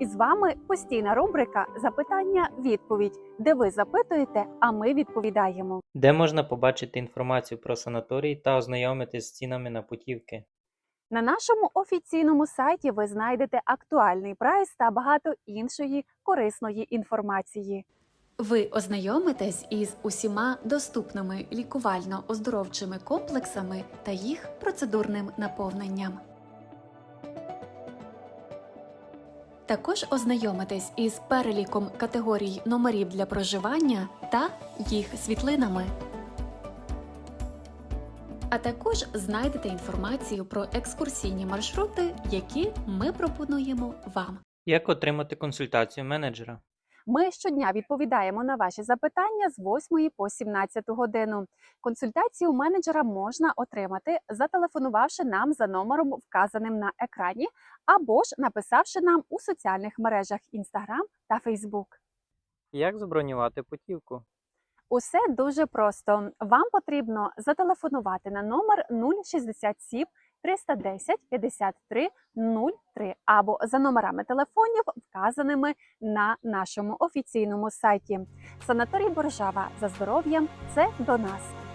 І з вами постійна рубрика Запитання-відповідь, де ви запитуєте, а ми відповідаємо. Де можна побачити інформацію про санаторій та ознайомитись з цінами на путівки? На нашому офіційному сайті ви знайдете актуальний прайс та багато іншої корисної інформації. Ви ознайомитесь із усіма доступними лікувально-оздоровчими комплексами та їх процедурним наповненням. Також ознайомитесь із переліком категорій номерів для проживання та їх світлинами. А також знайдете інформацію про екскурсійні маршрути, які ми пропонуємо вам. Як отримати консультацію менеджера? Ми щодня відповідаємо на ваші запитання з 8 по 17 годину. Консультацію менеджера можна отримати, зателефонувавши нам за номером, вказаним на екрані, або ж написавши нам у соціальних мережах Instagram та Facebook. Як забронювати путівку? Усе дуже просто. Вам потрібно зателефонувати на номер 067 310 53 03 або за номерами телефонів, вказаними на нашому офіційному сайті. Санаторій Боржава за здоров'ям це до нас.